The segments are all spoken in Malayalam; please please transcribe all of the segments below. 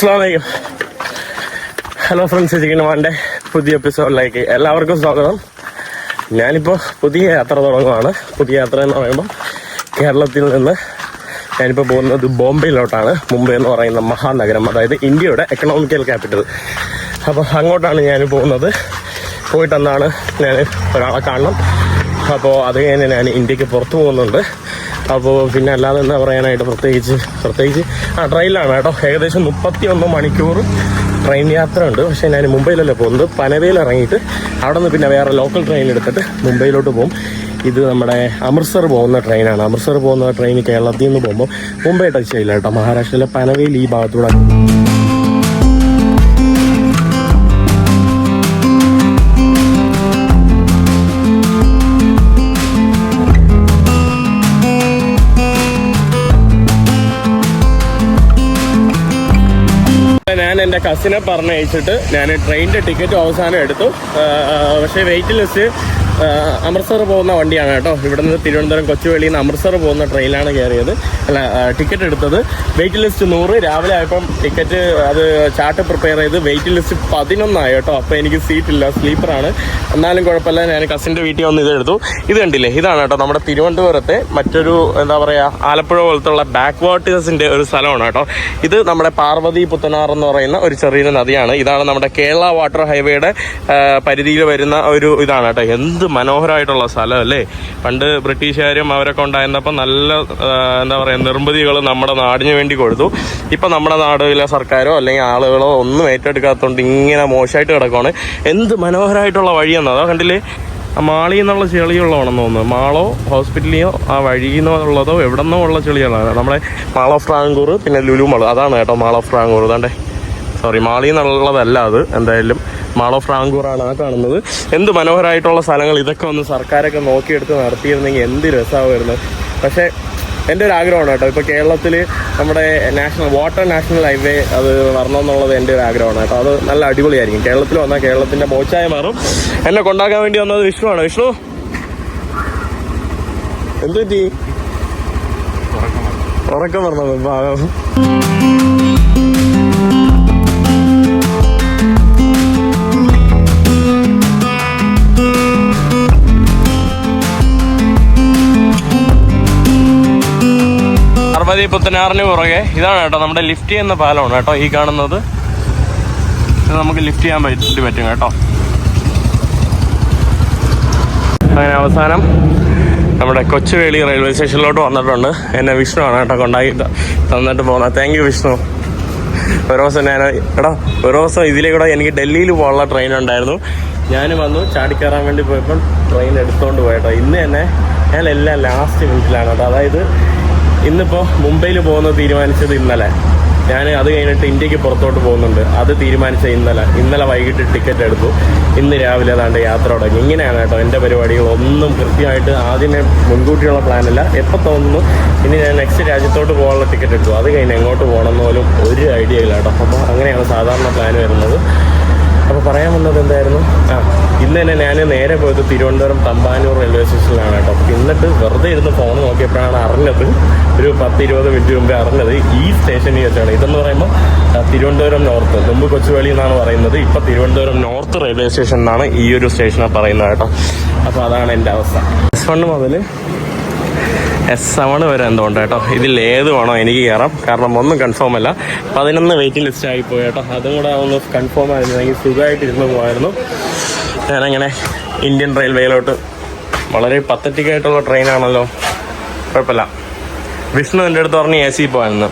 അസ്സലാമലൈക്കും. ഹലോ ഫ്രണ്ട്സ് ചിക്കനുമാന്റെ പുതിയ എപ്പിസോഡിലേക്ക് എല്ലാവർക്കും സ്വാഗതം. ഞാനിപ്പോൾ പുതിയ യാത്ര തുടങ്ങുകയാണ് പുതിയ യാത്ര എന്ന് പറയുമ്പോൾ കേരളത്തിൽ നിന്ന് ഞാനിപ്പോൾ പോകുന്നത് ബോംബെയിലോട്ടാണ്. മുംബൈ എന്ന് പറയുന്ന മഹാനഗരം അതായത് ഇന്ത്യയുടെ എക്കണോമിക്കൽ ക്യാപിറ്റൽ അപ്പോൾ അങ്ങോട്ടാണ് ഞാൻ പോകുന്നത്. പോയിട്ടെന്നാണ് ഞാൻ ഒരാളെ കാണണം. അപ്പോൾ അത് കഴിഞ്ഞ് ഞാൻ ഇന്ത്യയ്ക്ക് പുറത്തു പോകുന്നുണ്ട്. അപ്പോൾ പിന്നെ അല്ലാതെ എന്താ പറയാനായിട്ട് പ്രത്യേകിച്ച് പ്രത്യേകിച്ച് ആ ട്രെയിനിലാണ് കേട്ടോ. ഏകദേശം മുപ്പത്തി ഒന്ന് മണിക്കൂർ ട്രെയിൻ യാത്ര ഉണ്ട് പക്ഷേ ഞാൻ മുംബൈയിലല്ലേ പോകുന്നത്. പനവേൽ ഇറങ്ങിയിട്ട് അവിടെ നിന്ന് പിന്നെ വേറെ ലോക്കൽ ട്രെയിൻ എടുത്തിട്ട് മുംബൈയിലോട്ട് പോകും. ഇത് നമ്മുടെ അമൃത്സർ പോകുന്ന ട്രെയിനാണ് അമൃത്സർ പോകുന്ന ട്രെയിൻ കേരളത്തിൽ നിന്ന് പോകുമ്പോൾ മുംബൈ ടച്ച് ചെയ്യില്ല കേട്ടോ. മഹാരാഷ്ട്രയിലെ പനവേൽ ഈ ഭാഗത്തൂടെ എന്റെ കസിനെ പറഞ്ഞയച്ചിട്ട് ഞാൻ ട്രെയിനിന്റെ ടിക്കറ്റ് അവസാനം എടുത്തു. പക്ഷേ വെയിറ്റ് ലിസ്റ്റ് അമൃത്സർ പോകുന്ന വണ്ടിയാണ് കേട്ടോ. ഇവിടെ നിന്ന് തിരുവനന്തപുരം കൊച്ചുവേളിയിൽ നിന്ന് അമൃത്സർ പോകുന്ന ട്രെയിനിലാണ് കയറിയത്. അല്ല ടിക്കറ്റ് എടുത്തത്. വെയിറ്റ് ലിസ്റ്റ് നൂറ്. രാവിലെ ആയപ്പം ടിക്കറ്റ് അത് ചാർട്ട് പ്രിപ്പയർ ചെയ്ത് വെയിറ്റ് ലിസ്റ്റ് പതിനൊന്നായി കേട്ടോ. അപ്പോൾ എനിക്ക് സീറ്റ് ഇല്ല സ്ലീപ്പറാണ് എന്നാലും കുഴപ്പമില്ല ഞാൻ കസിന്റെ വീട്ടിൽ വന്ന് ഇത് എടുത്തു. ഇത് കണ്ടില്ലേ? ഇതാണ് കേട്ടോ നമ്മുടെ തിരുവനന്തപുരത്തെ മറ്റൊരു എന്താ പറയുക ആലപ്പുഴ പോലത്തുള്ള ബാക്ക് വാട്ടേഴ്സിന്റെ ഒരു സ്ഥലമാണ് കേട്ടോ. ഇത് നമ്മുടെ പാർവതി പുത്തനാർ എന്ന് പറയുന്ന ഒരു ചെറിയ നദിയാണ്. ഇതാണ് നമ്മുടെ കേരള വാട്ടർ ഹൈവേയുടെ പരിധിയിൽ വരുന്ന ഒരു ഇതാണ് കേട്ടോ. എന്ത് മനോഹരമായിട്ടുള്ള സ്ഥലം അല്ലേ? പണ്ട് ബ്രിട്ടീഷുകാരും അവരൊക്കെ ഉണ്ടായിരുന്നപ്പോൾ നല്ല എന്താ പറയുക നിർമ്മിതികൾ നമ്മുടെ നാടിന് വേണ്ടി കൊടുത്തു. ഇപ്പം നമ്മുടെ നാടിലെ സർക്കാരോ അല്ലെങ്കിൽ ആളുകളോ ഒന്നും ഏറ്റെടുക്കാത്തതുകൊണ്ട് ഇങ്ങനെ മോശമായിട്ട് കിടക്കുവാണ്. എന്ത് മനോഹരമായിട്ടുള്ള വഴിയെന്നോ? അതോ കണ്ടില്ലേ? ആ മാളിൽ നിന്നുള്ള ചെളിയുള്ളതാണെന്ന് തോന്നുന്നു. മാളോ ഹോസ്പിറ്റലിയോ ആ വഴിയിൽ നിന്നുള്ളതോ എവിടെ നിന്നോ ഉള്ള ചെളികളാണ്. നമ്മുടെ ഓഫ് ഫ്രാങ്കൂർ പിന്നെ ലുലു മാൾ. അതാണ് കേട്ടോ മാള ഓഫ് ഫ്രാങ്കൂർ. ഇതാണ്ടേ. സോറി മാളി എന്നുള്ളതല്ല അത്. എന്തായാലും മാൾ ഓഫ് റാങ്കൂറാണ് ആ കാണുന്നത്. എന്ത് മനോഹരമായിട്ടുള്ള സ്ഥലങ്ങൾ ഇതൊക്കെ ഒന്ന് സർക്കാരൊക്കെ നോക്കിയെടുത്ത് നടത്തിയിരുന്നെങ്കിൽ എന്ത് രസമായിരുന്നു പക്ഷേ എന്റെ ഒരു ആഗ്രഹമാണ് കേട്ടോ. ഇപ്പോൾ കേരളത്തിൽ നമ്മുടെ നാഷണൽ വാട്ടർ നാഷണൽ ഹൈവേ അത് വരണമെന്നുള്ളത് എന്റെ ഒരു ആഗ്രഹമാണ് കേട്ടോ. അത് നല്ല അടിപൊളിയായിരിക്കും. കേരളത്തിൽ വന്നാൽ കേരളത്തിന്റെ മോച്ചായ മാറും. എന്നെ കൊണ്ടാക്കാൻ വേണ്ടി വന്നത് വിഷ്ണുവാണ്. വിഷ്ണു? എന്ത് പറ്റി ഉറക്കം പറഞ്ഞത് പാവം. പാർവതി പുത്തനാറിന് പുറകെ ഇതാണ് കേട്ടോ നമ്മുടെ ലിഫ്റ്റ് ചെയ്യുന്ന പാലമാണ് കേട്ടോ ഈ കാണുന്നത്. നമുക്ക് ലിഫ്റ്റ് ചെയ്യാൻ പറ്റി പറ്റും കേട്ടോ. അങ്ങനെ അവസാനം നമ്മുടെ കൊച്ചുവേളി റെയിൽവേ സ്റ്റേഷനിലോട്ട് വന്നിട്ടുണ്ട്. എന്നെ വിഷ്ണു ആണ് കേട്ടോ കൊണ്ടാക്കി തന്നിട്ട് പോകുന്നത്. Thank you Vishnu. ഒരു ദിവസം ഞാൻ എടാ ഒരു ദിവസം ഇതിലേ കൂടെ എനിക്ക് ഡൽഹിയിൽ പോകാനുള്ള ട്രെയിൻ ഉണ്ടായിരുന്നു. ഞാൻ വന്നു ചാടിക്കയറാൻ വേണ്ടി പോയപ്പോൾ ട്രെയിൻ എടുത്തുകൊണ്ട് പോയട്ടോ ഇന്ന് തന്നെ ഞാൻ എല്ലാം ലാസ്റ്റ് മിനിറ്റിലാണ് കേട്ടോ. അതായത് ഇന്നിപ്പോൾ മുംബൈയിൽ പോകുന്നത് തീരുമാനിച്ചത് ഇന്നലെ. ഞാൻ അത് കഴിഞ്ഞിട്ട് ഇന്ത്യയ്ക്ക് പുറത്തോട്ട് പോകുന്നുണ്ട്. അത് തീരുമാനിച്ച ഇന്നലെ. ഇന്നലെ വൈകിട്ട് ടിക്കറ്റ് എടുത്തു. ഇന്ന് രാവിലെ അതാണ്ട് യാത്ര തുടങ്ങി. ഇങ്ങനെയാണ് കേട്ടോ എന്റെ പരിപാടികൾ. ഒന്നും കൃത്യമായിട്ട് ആദ്യമേ മുൻകൂട്ടിയുള്ള പ്ലാനല്ല. എപ്പോൾ തോന്നുന്നു? ഇനി ഞാൻ നെക്സ്റ്റ് രാജ്യത്തോട്ട് പോകാനുള്ള ടിക്കറ്റ് എടുത്തു. അത് കഴിഞ്ഞ് എങ്ങോട്ട് പോകണം പോലും ഒരു ഐഡിയ ഇല്ല കേട്ടോ. അപ്പോൾ അങ്ങനെയാണ് സാധാരണ പ്ലാൻ വരുന്നത്. അപ്പോൾ പറയാൻ വന്നത് എന്തായിരുന്നു? ആ. ഇന്ന് തന്നെ ഞാൻ നേരെ പോയത് തിരുവനന്തപുരം തമ്പാനൂർ റെയിൽവേ സ്റ്റേഷനിലാണ് കേട്ടോ. എന്നിട്ട് വെറുതെ ഇരുന്ന് ഫോൺ നോക്കിയപ്പോഴാണ് അറിഞ്ഞത് ഒരു പത്ത് ഇരുപത് മിനിറ്റ് മുമ്പ് അറിഞ്ഞത് ഈ സ്റ്റേഷനിൽ വെച്ചാണ്. ഇതെന്ന് പറയുമ്പോൾ തിരുവനന്തപുരം നോർത്ത് മുമ്പ് കൊച്ചുവേളി എന്നാണ് പറയുന്നത് ഇപ്പം തിരുവനന്തപുരം നോർത്ത് റെയിൽവേ സ്റ്റേഷൻ എന്നാണ് ഈ ഒരു സ്റ്റേഷനെ പറയുന്നത് കേട്ടോ. അപ്പോൾ അതാണ് എന്റെ അവസ്ഥ. എസ് വൺ മുതൽ എസ് സെവൺ വരെ എന്തുകൊണ്ട് കേട്ടോ? ഇതിൽ ഏത് വേണോ എനിക്ക് കയറാം കാരണം ഒന്നും കൺഫേം അല്ല. പതിനൊന്ന് വെയിറ്റിംഗ് ലിസ്റ്റ് ആയിപ്പോയി കേട്ടോ. അതും കൂടെ ഒന്ന് കൺഫേം ആയിരുന്നെങ്കിൽ സുഖമായിട്ട് ഇരുന്ന് പോകായിരുന്നു ഞാനങ്ങനെ ഇന്ത്യൻ റെയിൽവേയിലോട്ട് വളരെ പത്തറ്റിക് ആയിട്ടുള്ള ട്രെയിനാണല്ലോ. കുഴപ്പമില്ല. വിഷ്ണു എന്റെ അടുത്ത് പറഞ്ഞ് എ സി പോയെന്ന്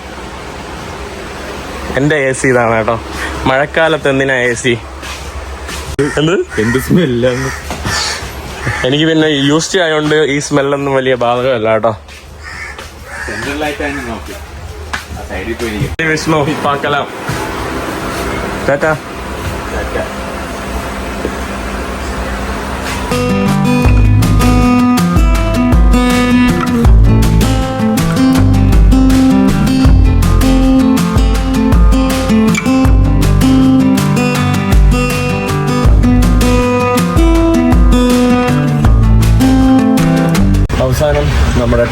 എന്റെ എ സി ഇതാണ് കേട്ടോ. മഴക്കാലത്ത് എന്തിനാ എ സി? എന്ത്? എന്ത് സ്മെല്ലാണ് എനിക്ക് പിന്നെ യൂസ്ഡ് ആയതുകൊണ്ട് ഈ സ്മെല്ലൊന്നും വലിയ ബാധകമല്ല കേട്ടോ. വിഷ്ണു പാക്കലാം. ടാറ്റ. അവസാനം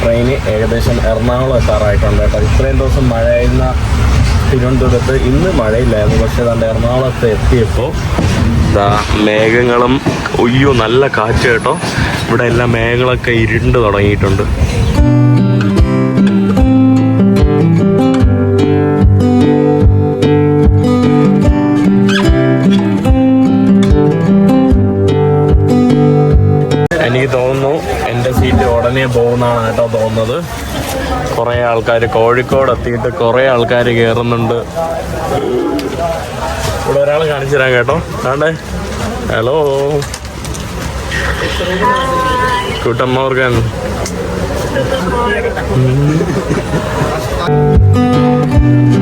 ട്രെയിൻ ഏകദേശം എറണാകുളം എത്താറായിട്ടുണ്ട് കേട്ടോ. ഇത്രയും ദിവസം മഴയായിരുന്ന തിരുവനന്തപുരത്ത് ഇന്ന് മഴയില്ലായിരുന്നു. പക്ഷെ തന്റെ എറണാകുളത്ത് എത്തിയപ്പോൾ മേഘങ്ങളും ഒയ്യോ നല്ല കാറ്റ് കേട്ടോ. ഇവിടെ എല്ലാം മേഘങ്ങളൊക്കെ ഇരുണ്ട് തുടങ്ങിയിട്ടുണ്ട്. പോകുന്നതാണ് കേട്ടോ തോന്നുന്നത്. കുറേ ആൾക്കാർ കോഴിക്കോട് എത്തിയിട്ട് കുറേ ആൾക്കാർ കയറുന്നുണ്ട് ഇവിടെ ഒരാൾ കാണിച്ചു തരാം കേട്ടോ. ആണ്ടേ. ഹലോ. കൂട്ടമ്മർഗൻ Thank സ്ഥലം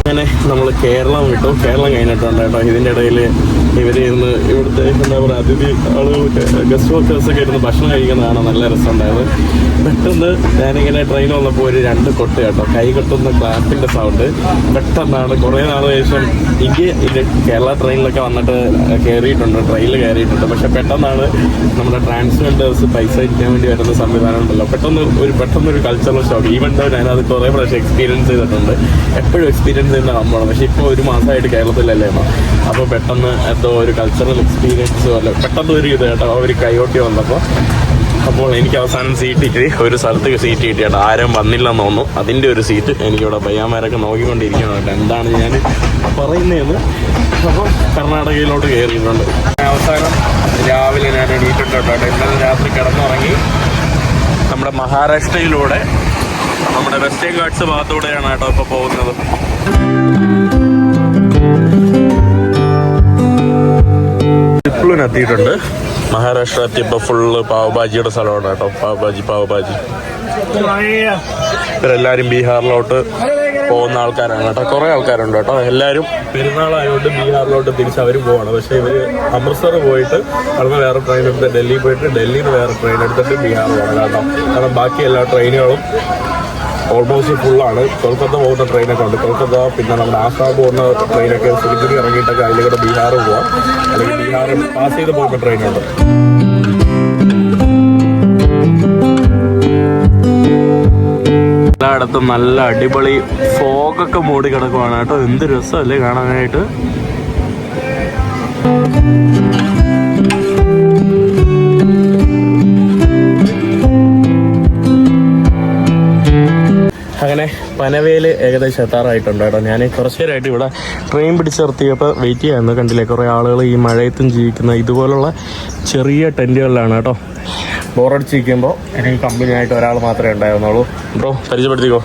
അങ്ങനെ നമ്മൾ കേരളം വിട്ടു കേരളം കഴിഞ്ഞിട്ടുണ്ട് കേട്ടോ. ഇതിന്റെ ഇടയിൽ ഇവർ ഇരുന്ന് ഇവിടുത്തെ എന്താ പറയുക അതിഥി ആളുകൾക്ക് ഗസ്റ്റ് വർക്കേഴ്സൊക്കെ ഇരുന്ന് ഭക്ഷണം കഴിക്കുന്നതാണ് നല്ല രസമുണ്ടായത്. പെട്ടെന്ന് ഞാനിങ്ങനെ ട്രെയിൻ വന്നപ്പോൾ ഒരു രണ്ട് കൊട്ട് കേട്ടോ. കൈ കൊട്ടുന്ന ക്ലാപ്പിന്റെ സൗണ്ട് പെട്ടെന്നാണ് കുറേ നാൾ ശേഷം എനിക്ക് ഇത് കേരള ട്രെയിനിലൊക്കെ വന്നിട്ട് കയറിയിട്ടുണ്ട് ട്രെയിനിൽ കയറിയിട്ടുണ്ട് പക്ഷെ പെട്ടെന്നാണ് നമ്മുടെ ട്രാൻസ്ജെൻഡേഴ്സ് പൈസ ഇരിക്കാൻ വേണ്ടി വരുന്ന സംവിധാനം ഉണ്ടല്ലോ. പെട്ടെന്ന് ഒരു പെട്ടെന്ന് ഒരു കൾച്ചറൽ ഷോക്ക് ഈവൻ ഞാനത് കുറേ പ്രാവശ്യം എക്സ്പീരിയൻസ് ചെയ്തിട്ടുണ്ട്. എപ്പോഴും എക്സ്പീരിയൻസ് ചെയ്യുന്ന സംഭവമാണ്. പക്ഷെ ഇപ്പോൾ ഒരു മാസമായിട്ട് കേരളത്തിലല്ലേ അപ്പൊ അപ്പോൾ പെട്ടെന്ന് എന്തോ ഒരു കൾച്ചറൽ എക്സ്പീരിയൻസ് പോലെ പെട്ടെന്ന് ഒരു ഇത് കേട്ടോ അവർ കൈയോട്ടി വന്നപ്പോൾ അപ്പോൾ എനിക്ക് അവസാനം സീറ്റ് കിട്ടി. ഒരു സ്ഥലത്ത് സീറ്റ് കിട്ടി കേട്ടോ. ആരും വന്നില്ലെന്ന് തോന്നുന്നു. അതിന്റെ ഒരു സീറ്റ് എനിക്കിവിടെ പയ്യാന്മാരൊക്കെ നോക്കിക്കൊണ്ടിരിക്കണം കേട്ടോ. എന്താണ് ഞാൻ പറയുന്നതെന്ന് അപ്പോൾ കർണാടകയിലോട്ട് കയറിയിട്ടുണ്ട്. അവസാനം രാവിലെ ഞാൻ എണീറ്റിട്ടുണ്ട് കേട്ടോ. ഇന്നലെ രാത്രി കിടന്നുറങ്ങി. നമ്മുടെ മഹാരാഷ്ട്രയിലൂടെ നമ്മുടെ വെസ്റ്റേൺ ഗാർഡ്സ് ഭാഗത്തൂടെയാണ് കേട്ടോ ഇപ്പോൾ പോകുന്നത്. ടിപ്ലുവിന് എത്തിയിട്ടുണ്ട്. മഹാരാഷ്ട്ര എത്തിയപ്പോൾ ഫുള്ള് പാവഭാജിയുടെ സ്ഥലമാണ് കേട്ടോ. പാവഭാജി പാവഭാജി. ഇവരെല്ലാവരും ബീഹാറിലോട്ട് പോകുന്ന ആൾക്കാരാണ് കേട്ടോ. കുറേ ആൾക്കാരുണ്ട് കേട്ടോ. എല്ലാവരും പെരുന്നാളായതുകൊണ്ട് ബീഹാറിലോട്ട് തിരിച്ച് അവർ പോവാണ്. പക്ഷേ ഇവർ അമൃത്സർ പോയിട്ട് അവിടുന്ന് വേറെ ട്രെയിൻ എടുത്ത് ഡൽഹി പോയിട്ട് ഡൽഹിയിൽ നിന്ന് വേറെ ട്രെയിൻ എടുത്തിട്ട് ബീഹാർ പോകണം കേട്ടോ. കാരണം ബാക്കി എല്ലാ ട്രെയിനുകളും ഓൾമോസ്റ്റ് ഫുള്ളാണ് കൊൽക്കത്ത പോകുന്ന ട്രെയിനൊക്കെ ഉണ്ട്. കൊൽക്കത്ത പിന്നെ നമ്മുടെ ആസാം പോകുന്ന ട്രെയിനൊക്കെ സിലിഗുരി ഇറങ്ങിയിട്ടൊക്കെ അതിലൂടെ ബീഹാർ പോവാം. അല്ലെങ്കിൽ ബീഹാറിൽ പാസ് ചെയ്ത് പോകുന്ന ട്രെയിനുണ്ട് എല്ലായിടത്തും നല്ല അടിപൊളി ഫോഗൊക്കെ മൂടി കിടക്കുവാണ് കേട്ടോ. എന്ത് രസമല്ലേ കാണാനായിട്ട്. അങ്ങനെ പനവേൽ ഏകദേശം എത്താറായിട്ടുണ്ട് കേട്ടോ. ഞാൻ കുറച്ച് നേരമായിട്ട് ഇവിടെ ട്രെയിൻ പിടിച്ച് നിർത്തിയപ്പോൾ വെയിറ്റ് ചെയ്യാമെന്ന് കണ്ടില്ലേ കുറേ ആളുകൾ ഈ മഴയത്തും ജീവിക്കുന്ന ഇതുപോലുള്ള ചെറിയ ടെന്റുകളിലാണ് കേട്ടോ. ബോറടിച്ചിരിക്കുമ്പോൾ എനിക്ക് കമ്പനിയായിട്ട് ഒരാൾ മാത്രമേ ഉണ്ടായിരുന്നുള്ളൂ. ബ്രോ പരിചയപ്പെടുത്തിക്കോ.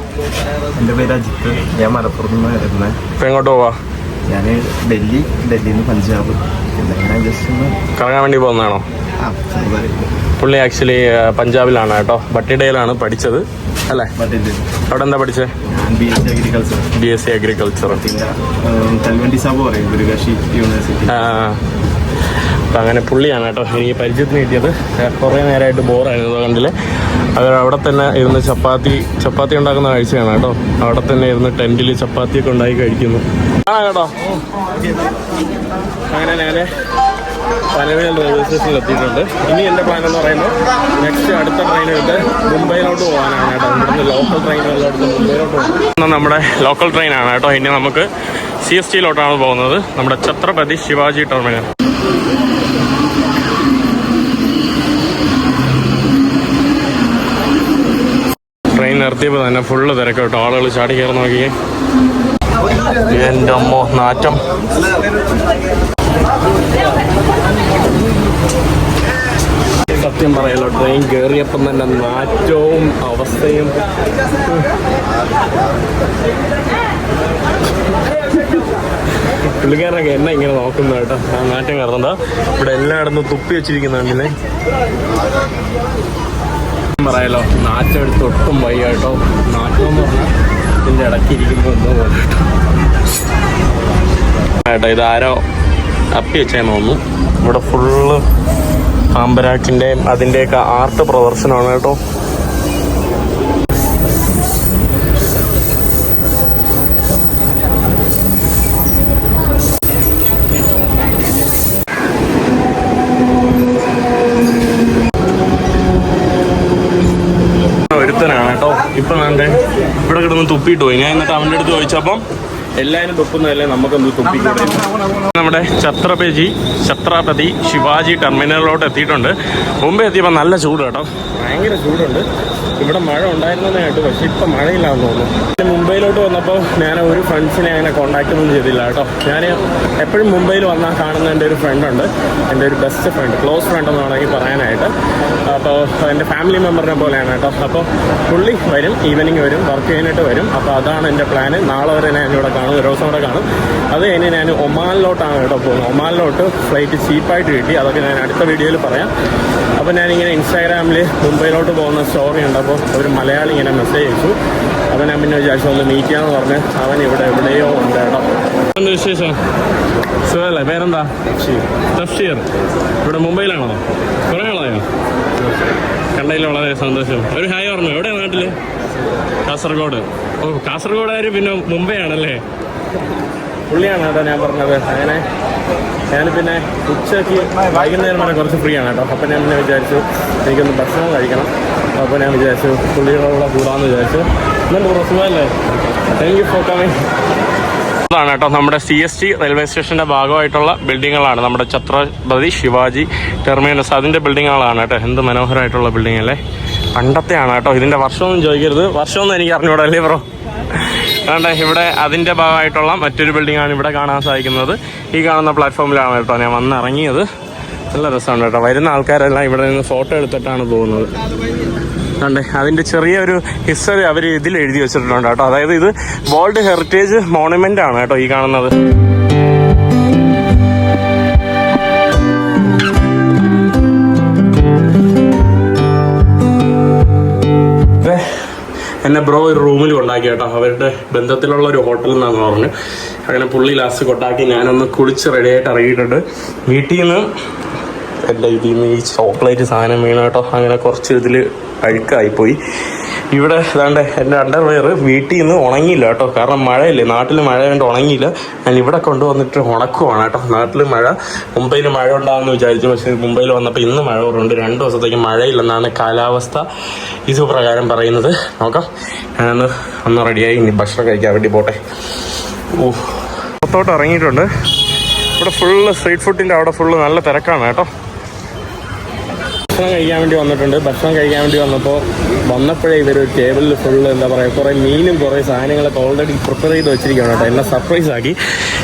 എന്റെ പേര് അജിത്ത്. ഞാൻ മലപ്പുറത്ത് നിന്ന് വരുന്നത് ഇപ്പം എങ്ങോട്ട് പോവാ? ഞാൻ ഡൽഹി ഡൽഹിയിൽ നിന്ന് പഞ്ചാബ്. പിന്നെ ജസ്റ്റ് കറങ്ങാൻ വേണ്ടി പോകുന്നതാണോ? പുള്ളി ആക്ച്വലി പഞ്ചാബിലാണ് കേട്ടോ. ബട്ടിഡയിലാണ് പഠിച്ചത് അല്ലേ? അവിടെ എന്താ പഠിച്ചത് B S C agriculture B S C agriculture പിന്നെ തൽവണ്ടി പറയും ദുർഗാഷി യൂണിവേഴ്സിറ്റി അപ്പം അങ്ങനെ പുള്ളിയാണ് കേട്ടോ എനിക്ക് പരിചയത്തിന് കിട്ടിയത്. കുറേ നേരമായിട്ട് ബോറായിരുന്നു കണ്ടില്ല? അവർ അവിടെ തന്നെ ഇരുന്ന് ചപ്പാത്തി ചപ്പാത്തി ഉണ്ടാക്കുന്ന കാഴ്ചയാണ് കേട്ടോ. അവിടെ തന്നെ ഇരുന്ന് ടെന്റിൽ ചപ്പാത്തിയൊക്കെ ഉണ്ടാക്കി കഴിക്കുന്നു. ആ കേട്ടോ. അങ്ങനെ ഞാൻ പനവേൽ റെയിൽവേ സ്റ്റേഷനിൽ എത്തിയിട്ടുണ്ട്. ഇനി എന്റെ പ്ലാൻ എന്ന് പറയുമ്പോൾ നെക്സ്റ്റ് അടുത്ത ട്രെയിൻ എടുത്ത് മുംബൈയിലോട്ട് പോകാനാണ് കേട്ടോ. ഇവിടുന്ന് ലോക്കൽ ട്രെയിനുകളിലോട്ട് മുംബൈയിലോട്ട് പോകും. നമ്മുടെ ലോക്കൽ ട്രെയിനാണ് കേട്ടോ. ഇനി നമുക്ക് സി എസ് ടിയിലോട്ടാണ് പോകുന്നത്. നമ്മുടെ ഛത്രപതി ശിവാജി ടെർമിനൽ ട്രെയിൻ നിർത്തിയപ്പോൾ തന്നെ ഫുള്ള് തിരക്ക് കേട്ടോ. ആളുകൾ ചാടി കയറി നോക്കിയേ. എന്റെ അമ്മോ നാറ്റം. സത്യം പറയല്ലോ ട്രെയിൻ കയറിയപ്പം തന്നെ നാറ്റവും അവസ്ഥയും. പുള്ളിക്കാരനൊക്കെ എന്നെ ഇങ്ങനെ നോക്കുന്നു കേട്ടോ. ആ നാറ്റം കയറുന്നുണ്ട് ഇവിടെ എല്ലായിടത്തും തുപ്പി വെച്ചിരിക്കുന്നുണ്ടല്ലേ പറയാലോ നാറ്റം എടുത്ത് ഒട്ടും വയ്യ കേട്ടോ. നാറ്റം എന്ന് പറഞ്ഞാൽ ഇതിന്റെ ഇടയ്ക്ക് എന്തോ പോലെ കേട്ടോ. കേട്ടോ ഇതാരോ അപ്പി വെച്ചേന്ന് തോന്നുന്നു. ഇവിടെ ഫുള്ള് പാമ്പരാക്കിന്റെയും അതിന്റെയൊക്കെ ആർട്ട് പ്രദർശനമാണ് കേട്ടോ. ഒരുത്തനാണ് കേട്ടോ. ഇപ്പൊ ഇവിടെ കിടന്ന് തുപ്പിയിട്ട് പോയി. ഞാൻ എന്നിട്ട് അവന്റെ അടുത്ത് ചോദിച്ചപ്പം എല്ലാവരും തുപ്പുന്നതല്ലേ നമുക്കൊന്ന് തുപ്പിക്കൂടെ. നമ്മുടെ ഛത്രപതി ഛത്രപതി ശിവാജി ടെർമിനലിലോട്ട് എത്തിയിട്ടുണ്ട്. മുമ്പേ എത്തിയപ്പോൾ നല്ല ചൂട് കേട്ടോ. ഭയങ്കര ചൂടുണ്ട്. ഇവിടെ മഴ ഉണ്ടായിരുന്നതേ കേട്ടു പക്ഷെ ഇപ്പം മഴയില്ലാന്ന് തോന്നുന്നു. മുംബൈയിലോട്ട് വന്നപ്പോൾ ഞാൻ ഒരു ഫ്രണ്ട്സിനെ അങ്ങനെ കോണ്ടാക്ട് ഒന്നും ചെയ്തില്ല കേട്ടോ. ഞാൻ എപ്പോഴും മുംബൈയിൽ വന്നാൽ കാണുന്ന എന്റെ ഒരു ഫ്രണ്ട് ഉണ്ട്. എന്റെ ഒരു ബെസ്റ്റ് ഫ്രണ്ട് ക്ലോസ് ഫ്രണ്ട് എന്ന് വേണമെങ്കിൽ പറയാനായിട്ട്. അപ്പോൾ എന്റെ ഫാമിലി മെമ്പറിനെ പോലെയാണ് കേട്ടോ. അപ്പോൾ പുള്ളി വരും ഈവനിങ് വരും വർക്ക് ചെയ്യാനായിട്ട് വരും. അപ്പോൾ അതാണ് എന്റെ പ്ലാന് നാളെ വരെ ഞാൻ ഇവിടെ കാണും. ഒരു ദിവസം കൂടെ കാണും. അത് കഴിഞ്ഞ് ഞാൻ ഒമാനിലോട്ടാണ് കേട്ടോ പോകുന്നത്. ഒമാനിലോട്ട് ഫ്ലൈറ്റ് ചീപ്പായിട്ട് കിട്ടി. അതൊക്കെ ഞാൻ അടുത്ത വീഡിയോയിൽ പറയാം. അപ്പോൾ ഞാനിങ്ങനെ ഇൻസ്റ്റാഗ്രാമിൽ മുംബൈയിലോട്ട് പോകുന്ന സ്റ്റോറി ഉണ്ട് അപ്പോൾ ഒരു മലയാളി ഇങ്ങനെ മെസ്സേജ് അയച്ചു. അപ്പോൾ ഞാൻ പിന്നെ വിചാരിച്ചു ഒന്ന് മീറ്റ് ചെയ്യാന്ന് പറഞ്ഞ് അവൻ ഇവിടെ എവിടെയോ ഉണ്ട് കേട്ടോ എന്ത് വിശേഷം? സുഖമല്ലേ പേരെന്താ? തഫ്ഷീർ ഇവിടെ മുംബൈയിലാണോ? കുറേ ആളായോ കണ്ടതിൽ വളരെ സന്തോഷം. ഒരു ഹായ് പറഞ്ഞു. എവിടെയാണ് നാട്ടിൽ? കാസർഗോഡ്. ഓ കാസർഗോഡുകാർ പിന്നെ മുംബൈ ആണല്ലേ? പുള്ളിയാണ് കേട്ടോ ഞാൻ പറഞ്ഞത്. അങ്ങനെ ഞാൻ പിന്നെ ഉച്ചയ്ക്ക് വൈകുന്നേരം കുറച്ച് ഫ്രീ ആണ് കേട്ടോ. അപ്പം ഞാൻ പിന്നെ വിചാരിച്ചു എനിക്കൊന്ന് ഭക്ഷണം കഴിക്കണം. അപ്പോൾ ഞാൻ വിചാരിച്ചു പുള്ളികളുടെ കൂടാന്ന് വിചാരിച്ചു. എന്നുണ്ട് bro thank you for coming ാണ് കേട്ടോ നമ്മുടെ സി എസ് ടി റെയിൽവേ സ്റ്റേഷന്റെ ഭാഗമായിട്ടുള്ള ബിൽഡിങ്ങുകളാണ് നമ്മുടെ ഛത്രപതി ശിവാജി ടെർമിനസ് അതിന്റെ ബിൽഡിങ്ങുകളാണ് കേട്ടോ. എന്ത് മനോഹരമായിട്ടുള്ള ബിൽഡിംഗ് അല്ലേ പണ്ടത്തെയാണ് കേട്ടോ. ഇതിന്റെ വർഷമൊന്നും ചോദിക്കരുത്. വർഷമൊന്നും എനിക്ക് അറിഞ്ഞൂടാ അല്ലേ ബ്രോ അതുകൊണ്ട് ഇവിടെ അതിന്റെ ഭാഗമായിട്ടുള്ള മറ്റൊരു ബിൽഡിംഗ് ആണ് ഇവിടെ കാണാൻ സാധിക്കുന്നത്. ഈ കാണുന്ന പ്ലാറ്റ്ഫോമിലാണ് കേട്ടോ ഞാൻ വന്നിറങ്ങിയത്. നല്ല രസമാണ് കേട്ടോ. വരുന്ന ആൾക്കാരെല്ലാം ഇവിടെ നിന്ന് ഫോട്ടോ എടുത്തിട്ടാണ് പോകുന്നത്. കണ്ടേ അതിന്റെ ചെറിയൊരു ഹിസ്റ്ററി അവർ ഇതിൽ എഴുതി വെച്ചിട്ടുണ്ട് കേട്ടോ. അതായത് ഇത് വേൾഡ് ഹെറിറ്റേജ് മോണുമെന്റ് ആണ് കേട്ടോ ഈ കാണുന്നത്. എന്നെ ബ്രോ ഒരു റൂമിൽ കൊണ്ടാക്കി കേട്ടോ. അവരുടെ ബന്ധത്തിലുള്ള ഒരു ഹോട്ടലിൽ നിന്നാണ് പറഞ്ഞു. അങ്ങനെ പുള്ളി ലാസ്റ്റ് കൊണ്ടാക്കി ഞാനൊന്ന് കുളിച്ച് റെഡിയായിട്ട് ഇറങ്ങിയിട്ടുണ്ട്. വീട്ടിൽ നിന്ന് എന്റെ ഇതിൽ നിന്ന് ഈ ചോക്ലേറ്റ് സാധനം വീണ കേട്ടോ. അങ്ങനെ കുറച്ച് ഇതിൽ അഴുക്കായിപ്പോയി. ഇവിടെ ഇതാണ്ട് എന്റെ അണ്ടർവെയർ വീട്ടിൽ നിന്ന് ഉണങ്ങിയില്ല കേട്ടോ. കാരണം മഴയില്ലേ നാട്ടിൽ മഴ കൊണ്ട് ഉണങ്ങിയില്ല. ഞാൻ ഇവിടെ കൊണ്ടുവന്നിട്ട് ഉണക്കുവാണ് കേട്ടോ. നാട്ടിൽ മഴ മുംബൈയിൽ മഴ ഉണ്ടാകുമെന്ന് വിചാരിച്ചു. പക്ഷേ മുംബൈയിൽ വന്നപ്പോൾ ഇന്ന് മഴ കുറവുണ്ട്. രണ്ട് ദിവസത്തേക്ക് മഴയില്ലെന്നാണ് കാലാവസ്ഥ ഇത് പ്രകാരം പറയുന്നത്. നോക്കാം. ഞാനൊന്ന് ഒന്ന് റെഡിയായി. ഇനി ഭക്ഷണം കഴിക്കാൻ വേണ്ടി പോട്ടെ. ഓ പുറത്തോട്ട് ഇറങ്ങിയിട്ടുണ്ട്. ഇവിടെ ഫുള്ള് സ്ട്രീറ്റ് ഫുഡിന്റെ അവിടെ ഫുള്ള് നല്ല തിരക്കാണ് കേട്ടോ. ഭക്ഷണം കഴിക്കാൻ വേണ്ടി വന്നിട്ടുണ്ട്. ഭക്ഷണം കഴിക്കാൻ വേണ്ടി വന്നപ്പോൾ വന്നപ്പോഴേ ഇവർ ടേബിളിൽ ഫുള്ള് എന്താ പറയുക കുറേ മീനും കുറേ സാധനങ്ങളൊക്കെ ഓൾറെഡി പ്രിപ്പയർ ചെയ്ത് വെച്ചിരിക്കുകയാണ് കേട്ടോ. എന്നെ സർപ്രൈസ് ആക്കി.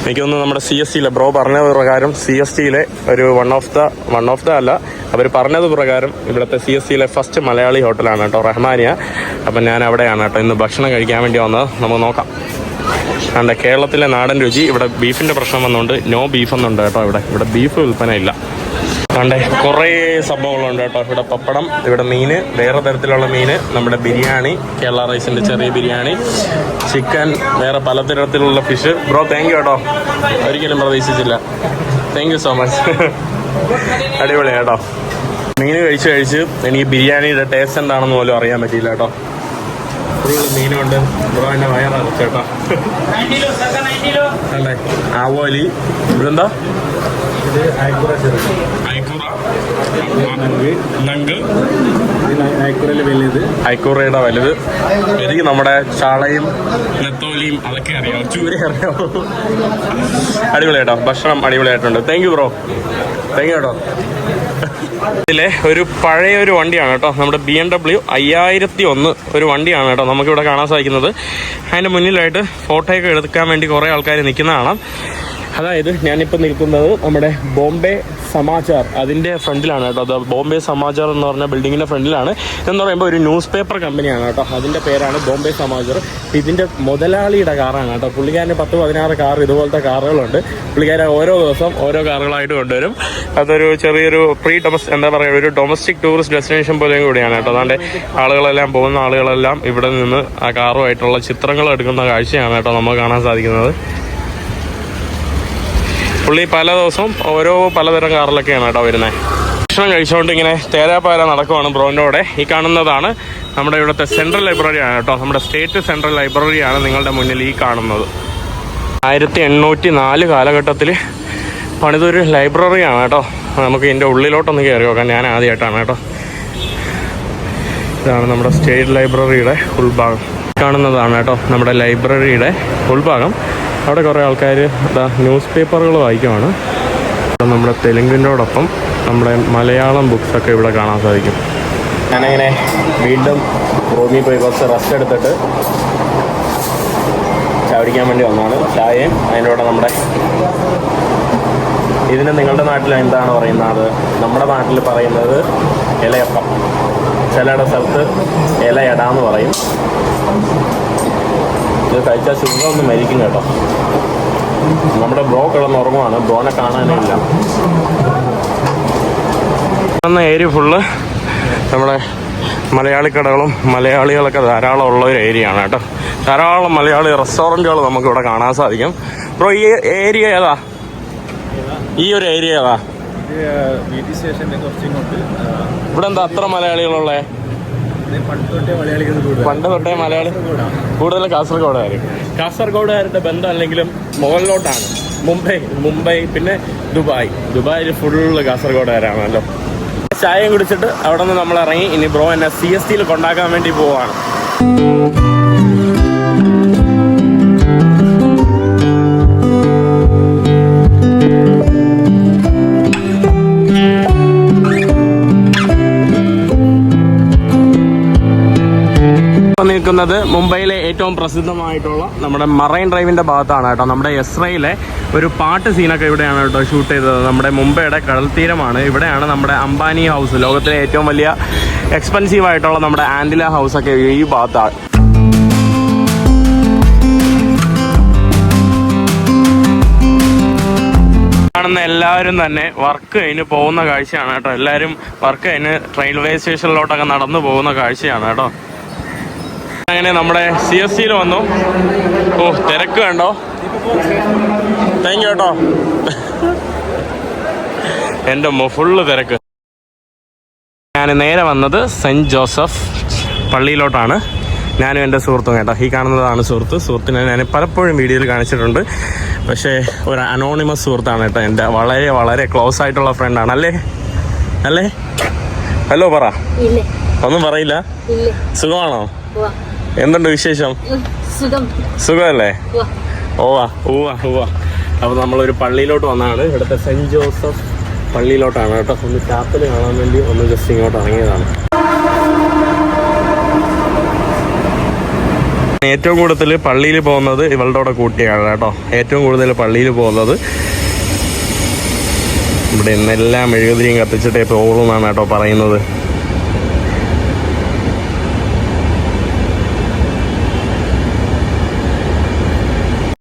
എനിക്കൊന്ന് നമ്മുടെ സി എസ് ടിയിലെ ബ്രോ പറഞ്ഞ പ്രകാരം സി എസ് ടിയിലെ ഒരു one of the one of the അല്ല അവർ പറഞ്ഞത് പ്രകാരം ഇവിടുത്തെ സി എസ് ടിയിലെ ഫസ്റ്റ് മലയാളി ഹോട്ടലാണ് കേട്ടോ റഹ്മാനിയ. അപ്പം ഞാൻ അവിടെയാണ് കേട്ടോ ഇന്ന് ഭക്ഷണം കഴിക്കാൻ വേണ്ടി വന്നത്. നമുക്ക് നോക്കാം. കണ്ട കേരളത്തിലെ നാടൻ രുചി ഇവിടെ ബീഫിന്റെ പ്രശ്നം വന്നുകൊണ്ട് നോ ബീഫ് എന്നുണ്ട് കേട്ടോ ഇവിടെ. ഇവിടെ ബീഫ് വിൽപ്പന ഇല്ല കണ്ടേ. കുറേ സംഭവങ്ങളുണ്ട് കേട്ടോ. ഇവിടെ പപ്പടം ഇവിടെ മീൻ വേറെ തരത്തിലുള്ള മീൻ നമ്മുടെ ബിരിയാണി കേരള റൈസിന്റെ ചെറിയ ബിരിയാണി ചിക്കൻ വേറെ പലതരത്തിലുള്ള ഫിഷ് ബ്രോ താങ്ക് യു കേട്ടോ. ഒരിക്കലും പ്രതീക്ഷിച്ചില്ല. താങ്ക് യു സോ മച്ച് അടിപൊളി കേട്ടോ. മീൻ കഴിച്ച് കഴിച്ച് എനിക്ക് ബിരിയാണിയുടെ ടേസ്റ്റ് എന്താണെന്ന് പോലും അറിയാൻ പറ്റിയില്ല കേട്ടോ. മീനുണ്ട്. ബ്രോ എന്റെ വയറാണ് ചേട്ടാ അല്ലേ? ആവോലി. അയക്കൂറ നങ്ക്. അയക്കൂറയുടെ വലുത്. എനിക്ക് നമ്മുടെ ചാളയും നെത്തോലിയും അതൊക്കെ അറിയാം. ചൂര അറിയാം. അടിപൊളിയാട്ടോ ഭക്ഷണം അടിപൊളിയായിട്ടുണ്ട്. Thank you bro thank you കേട്ടോ. ഇതിലെ ഒരു പഴയ ഒരു വണ്ടിയാണ് കേട്ടോ. നമ്മുടെ ബി എം ഡബ്ല്യു അയ്യായിരത്തി ഒന്ന് ഒരു വണ്ടിയാണ് കേട്ടോ നമുക്കിവിടെ കാണാൻ സാധിക്കുന്നത്. അതിന്റെ മുന്നിലായിട്ട് ഫോട്ടോയൊക്കെ എടുക്കാൻ വേണ്ടി കുറേ ആൾക്കാർ നിൽക്കുന്ന കാണാം അതായത് ഞാനിപ്പോൾ നിൽക്കുന്നത് നമ്മുടെ ബോംബെ സമാചാർ അതിന്റെ ഫ്രണ്ടിലാണ് കേട്ടോ. അത് ബോംബെ സമാചാർ എന്ന് പറഞ്ഞ ബിൽഡിങ്ങിന്റെ ഫ്രണ്ടിലാണ്. എന്ന് പറയുമ്പോൾ ഒരു ന്യൂസ് പേപ്പർ കമ്പനിയാണ് കേട്ടോ. അതിന്റെ പേരാണ് ബോംബെ സമാചാർ. ഇതിന്റെ മുതലാളിയുടെ കാറാണ് കേട്ടോ. പുള്ളിക്കാരന്റെ പത്ത് പതിനാറ് കാർ ഇതുപോലത്തെ കാറുകളുണ്ട്. പുള്ളിക്കാരൻ ഓരോ ദിവസം ഓരോ കാറുകളായിട്ട് കൊണ്ടുവരും. അതൊരു ചെറിയൊരു പ്രീ ഡൊമസ് എന്താ പറയുക ഒരു ഡൊമസ്റ്റിക് ടൂറിസ്റ്റ് ഡെസ്റ്റിനേഷൻ പോലെയും കൂടിയാണ് കേട്ടോ. അതാണ്ട് ആളുകളെല്ലാം പോകുന്ന ആളുകളെല്ലാം ഇവിടെ നിന്ന് ആ കാറുമായിട്ടുള്ള ചിത്രങ്ങൾ എടുക്കുന്ന കാഴ്ചയാണ് കേട്ടോ നമുക്ക് കാണാൻ സാധിക്കുന്നത്. പുള്ളി പല ദിവസവും ഓരോ പലതരം കാറിലൊക്കെയാണ് കേട്ടോ വരുന്നത് ഭക്ഷണം കഴിച്ചുകൊണ്ട് ഇങ്ങനെ തേരാപ്പാര നടക്കുവാണ് ബ്രോന്റെ കൂടെ. ഈ കാണുന്നതാണ് നമ്മുടെ ഇവിടുത്തെ സെൻട്രൽ ലൈബ്രറിയാണ് കേട്ടോ. നമ്മുടെ സ്റ്റേറ്റ് സെൻട്രൽ ലൈബ്രറിയാണ് നിങ്ങളുടെ മുന്നിൽ ഈ കാണുന്നത്. ആയിരത്തി എണ്ണൂറ്റി നാല് കാലഘട്ടത്തിൽ പണിതൊരു ലൈബ്രറിയാണ് കേട്ടോ. നമുക്ക് ഇതിന്റെ ഉള്ളിലോട്ടൊന്ന് കയറി നോക്കാം. ഞാൻ ആദ്യമായിട്ടാണ് കേട്ടോ. ഇതാണ് നമ്മുടെ സ്റ്റേറ്റ് ലൈബ്രറിയുടെ ഉൾഭാഗം. കാണുന്നതാണ് കേട്ടോ നമ്മുടെ ലൈബ്രറിയുടെ ഉൾഭാഗം. അവിടെ കുറേ ആൾക്കാർ എന്താ ന്യൂസ് പേപ്പറുകൾ വായിക്കുവാണ് നമ്മുടെ തെലുങ്കിനോടൊപ്പം നമ്മുടെ മലയാളം ബുക്സൊക്കെ ഇവിടെ കാണാൻ സാധിക്കും. ഞാനങ്ങനെ വീണ്ടും റൂമിൽ പോയി കുറച്ച് റെസ്റ്റ് എടുത്തിട്ട് ചവിടിക്കാൻ വേണ്ടി വന്നതാണ്. ചായയും അതിന്റെ നമ്മുടെ ഇതിന് നിങ്ങളുടെ നാട്ടിൽ എന്താണ് പറയുന്നത്? നമ്മുടെ നാട്ടിൽ പറയുന്നത് ഇലയപ്പം. ചിലയുടെ സ്ഥലത്ത് ഇലയട എന്ന് പറയും. ഇത് കഴിച്ചാൽ ഷുഗർ ഒന്ന് മരിക്കും കേട്ടോ. നമ്മുടെ ബ്രോ കിടന്ന് ഉറങ്ങുവാണ് ബ്രോനെ കാണാനില്ല ഏരിയ ഫുള്ള് നമ്മുടെ മലയാളി കടകളും മലയാളികളൊക്കെ ധാരാളം ഉള്ള ഒരു ഏരിയ ആണ് കേട്ടോ. ധാരാളം മലയാളി റെസ്റ്റോറന്റുകൾ നമുക്ക് ഇവിടെ കാണാൻ സാധിക്കും. ബ്രോ ഈ ഏരിയ ഏതാ? ഈ ഒരു ഏരിയ ഏതാ? ഇവിടെ എന്താ അത്ര മലയാളികളുള്ളേ? പണ്ട് തൊട്ടേ മലയാളി. കൂടുതൽ കാസർഗോഡുകാർ കാസർഗോഡുകാരുടെ ബന്ധം അല്ലെങ്കിലും മുകളിലോട്ടാണ്. മുംബൈ മുംബൈ പിന്നെ ദുബായ്. ദുബായിൽ ഫുള്ള് കാസർഗോഡുകാരാണല്ലോ. ചായയും കുടിച്ചിട്ട് അവിടെ നിന്ന് നമ്മൾ ഇറങ്ങി. ഇനി ബ്രോ എന്നെ സി എസ് ടിയിൽ കൊണ്ടാക്കാൻ വേണ്ടി പോവാണ്. നിൽക്കുന്നത് മുംബൈയിലെ ഏറ്റവും പ്രസിദ്ധമായിട്ടുള്ള നമ്മുടെ മറൈൻ ഡ്രൈവിന്റെ ഭാഗത്താണ് കേട്ടോ. നമ്മുടെ എസ്രയിലെ ഒരു പാട്ട് സീനൊക്കെ ഇവിടെയാണ് കേട്ടോ ഷൂട്ട് ചെയ്തത്. നമ്മുടെ മുംബൈയുടെ കടൽ തീരമാണ്. ഇവിടെയാണ് നമ്മുടെ അംബാനി ഹൗസ് ലോകത്തിലെ ഏറ്റവും വലിയ എക്സ്പെൻസീവ് ആയിട്ടുള്ള നമ്മുടെ ആൻഡില ഹൗസ് ഒക്കെ ഈ ഭാഗത്താണ് കാണുന്ന എല്ലാവരും തന്നെ വർക്ക് കഴിഞ്ഞ് പോകുന്ന കാഴ്ചയാണ് കേട്ടോ. എല്ലാവരും വർക്ക് കഴിഞ്ഞ് റെയിൽവേ സ്റ്റേഷനിലോട്ടൊക്കെ നടന്നു പോകുന്ന കാഴ്ചയാണ് കേട്ടോ. അങ്ങനെ നമ്മുടെ സി എസ് സിയിൽ വന്നു. ഓ തിരക്ക് കണ്ടോ? താങ്ക് യു കേട്ടോ എന്റെ ഫുള്ള് തിരക്ക്. ഞാൻ നേരെ വന്നത് സെന്റ് ജോസഫ് പള്ളിയിലോട്ടാണ്. ഞാനും എന്റെ സുഹൃത്തും കേട്ടോ. ഈ കാണുന്നതാണ് സുഹൃത്ത്. സുഹൃത്തിനെ ഞാൻ പലപ്പോഴും വീഡിയോയിൽ കാണിച്ചിട്ടുണ്ട്. പക്ഷേ ഒരു അനോണിമസ് സുഹൃത്താണ് കേട്ടോ എന്റെ. വളരെ വളരെ ക്ലോസ് ആയിട്ടുള്ള ഫ്രണ്ടാണ് അല്ലേ? അല്ലേ? ഹലോ പറ. ഒന്നും പറയില്ല. സുഖമാണോ. എന്തുണ്ട് വിശേഷം? സുഖമല്ലേ. ഓവാ ഓവാ ഓവാ അപ്പോൾ നമ്മളൊരു പള്ളിയിലോട്ട് വന്നതാണ് ഇവിടുത്തെ സെന്റ് ജോസഫ് പള്ളിയിലോട്ടാണ് കേട്ടോ. ഒന്ന് ചാപ്പൽ കാണാൻ വേണ്ടി ഒന്ന് ജസ്റ്റ് ഇങ്ങോട്ട് ഇറങ്ങിയതാണ്. ഏറ്റവും കൂടുതൽ പള്ളിയിൽ പോകുന്നത് ഇവളുടെ കൂടെ കൂട്ടിയാണ് കേട്ടോ. ഏറ്റവും കൂടുതൽ പള്ളിയിൽ പോകുന്നത്. ഇവിടെ ഇന്നെല്ലാം മെഴുകുതിരിയും കത്തിച്ചിട്ടേ പോകുള്ളൂ എന്നാണ് കേട്ടോ പറയുന്നത്.